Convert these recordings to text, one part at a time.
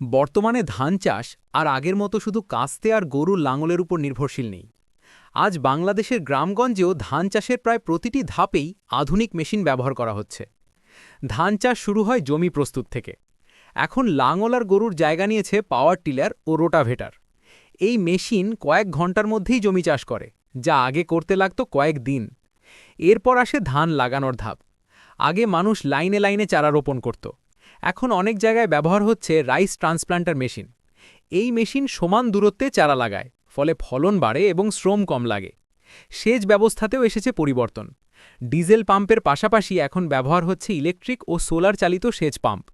বর্তমানে ধান চাষ আর আগের মতো শুধু কাস্তে আর গরুর লাঙলের উপর নির্ভরশীল নেই। আজ বাংলাদেশের গ্রামগঞ্জেও ধান চাষের প্রায় প্রতিটি ধাপেই আধুনিক মেশিন ব্যবহার করা হচ্ছে। ধান চাষ শুরু হয় জমি প্রস্তুত থেকে। এখন লাঙল আর গরুর জায়গা নিয়েছে পাওয়ার টিলার ও রোটাভেটার। এই মেশিন কয়েক ঘণ্টার মধ্যেই জমি চাষ করে, যা আগে করতে লাগত কয়েক দিন। এরপর আসে ধান লাগানোর ধাপ। আগে মানুষ লাইনে লাইনে চারা রোপণ করত। এখন অনেক জায়গায় ব্যবহার হচ্ছে রাইস ট্রান্সপ্লান্টার মেশিন। এই মেশিন সমান দূরত্বে চারা লাগায়, ফলে ফলন বাড়ে এবং শ্রম কম লাগে। সেচ ব্যবস্থাতেও এসেছে পরিবর্তন। ডিজেল পাম্পের পাশাপাশি এখন ব্যবহার হচ্ছে ইলেকট্রিক ও সোলার চালিত সেচ পাম্প।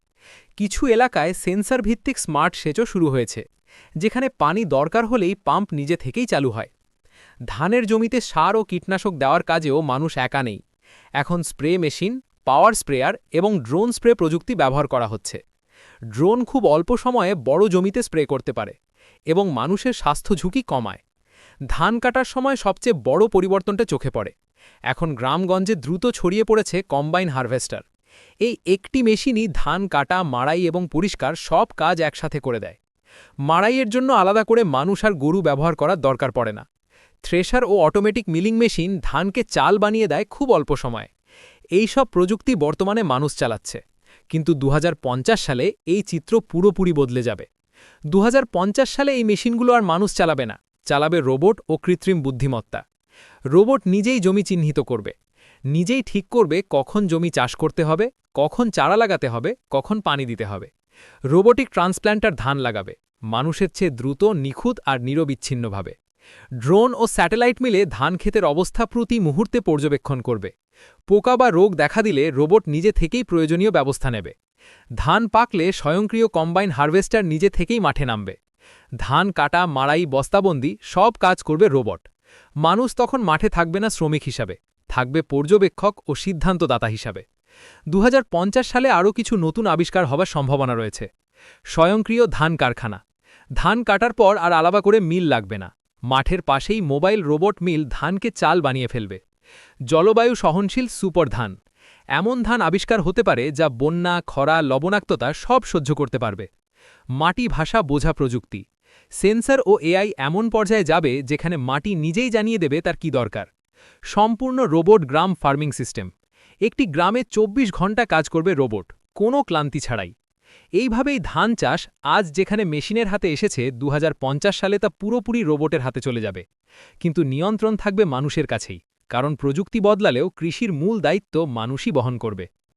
কিছু এলাকায় সেন্সর ভিত্তিক স্মার্ট সেচও শুরু হয়েছে, যেখানে পানি দরকার হলেই পাম্প নিজে থেকেই চালু হয়। ধানের জমিতে সার ও কীটনাশক দেওয়ার কাজেও মানুষ একা নেই। এখন স্প্রে মেশিন পাওয়ার স্প্রেয়ার এবং ড্রোন স্প্রে প্রযুক্তি ব্যবহার করা হচ্ছে। ড্রোন খুব অল্প সময়ে বড় জমিতে স্প্রে করতে পারে এবং মানুষের স্বাস্থ্য ঝুঁকি কমায়। ধান কাটার সময় সবচেয়ে বড় পরিবর্তনটা চোখে পড়ে। এখন গ্রামগঞ্জে দ্রুত ছড়িয়ে পড়েছে কম্বাইন হারভেস্টার। এই একটি মেশিনই ধান কাটা, মাড়াই এবং পরিষ্কার সব কাজ একসাথে করে দেয়। মাড়াইয়ের জন্য আলাদা করে মানুষ আর গরু ব্যবহার করার দরকার পড়ে না। থ্রেশার ও অটোমেটিক মিলিং মেশিন ধানকে চাল বানিয়ে দেয় খুব অল্প সময়ে। এই সব প্রযুক্তি বর্তমানে মানুষ চালাচ্ছে। কিন্তু দু হাজার পঞ্চাশ সালে এই চিত্র পুরোপুরি বদলে যাবে। দুহাজার পঞ্চাশ সালে এই মেশিনগুলো আর মানুষ চালাবে না। চালাবে রোবট ও কৃত্রিম বুদ্ধিমত্তা। রোবট নিজেই জমি চিহ্নিত করবে। নিজেই ঠিক করবে কখন জমি চাষ করতে হবে, কখন চারা লাগাতে হবে, কখন পানি দিতে হবে। রোবোটিক ট্রান্সপ্ল্যান্টার ধান লাগাবে। মানুষের চেয়ে দ্রুত, নিখুঁত আর নিরবিচ্ছিন্নভাবে। ড্রোন ও স্যাটেলাইট মিলে ধান ক্ষেতের অবস্থা প্রতি মুহূর্তে পর্যবেক্ষণ করবে। পোকা বা রোগ দেখা দিলে রোবট নিজে থেকেই প্রয়োজনীয় ব্যবস্থা নেবে। ধান পাকলে স্বয়ংক্রিয় কম্বাইন হারভেস্টার নিজে থেকেই মাঠে নামবে। ধান কাটা, মাড়াই, বস্তাবন্দি সব কাজ করবে রোবট। মানুষ তখন মাঠে থাকবে না শ্রমিক হিসাবে, থাকবে পর্যবেক্ষক ও সিদ্ধান্তদাতা হিসাবে। দু হাজার পঞ্চাশ সালে আরও কিছু নতুন আবিষ্কার হবার সম্ভাবনা রয়েছে। স্বয়ংক্রিয় ধান কারখানা। ধান কাটার পর আর আলাদা করে মিল লাগবে না। মাঠের পাশেই মোবাইল রোবট মিল ধানকে চাল বানিয়ে ফেলবে। জলবায়ু সহনশীল সুপার ধান। এমন ধান আবিষ্কার হতে পারে যা বন্যা, খরা, লবণাক্ততা সব সহ্য করতে পারবে। মাটি ভাষা বোঝা প্রযুক্তি। সেন্সর ও এআই এমন পর্যায়ে যাবে যেখানে মাটি নিজেই জানিয়ে দেবে তার কি দরকার। সম্পূর্ণ রোবট গ্রাম ফার্মিং সিস্টেম। একটি গ্রামে ২৪ ঘণ্টা কাজ করবে রোবট, কোনো ক্লান্তি ছাড়াই। এইভাবেই ধান চাষ আজ যেখানে মেশিনের হাতে এসেছে দু হাজার পঞ্চাশ সালে তা পুরোপুরি রোবটের হাতে চলে যাবে। কিন্তু নিয়ন্ত্রণ থাকবে মানুষের কাছেই। কারণ প্রযুক্তি বদলালেও কৃষির মূল দায়িত্ব মানুষই বহন করবে।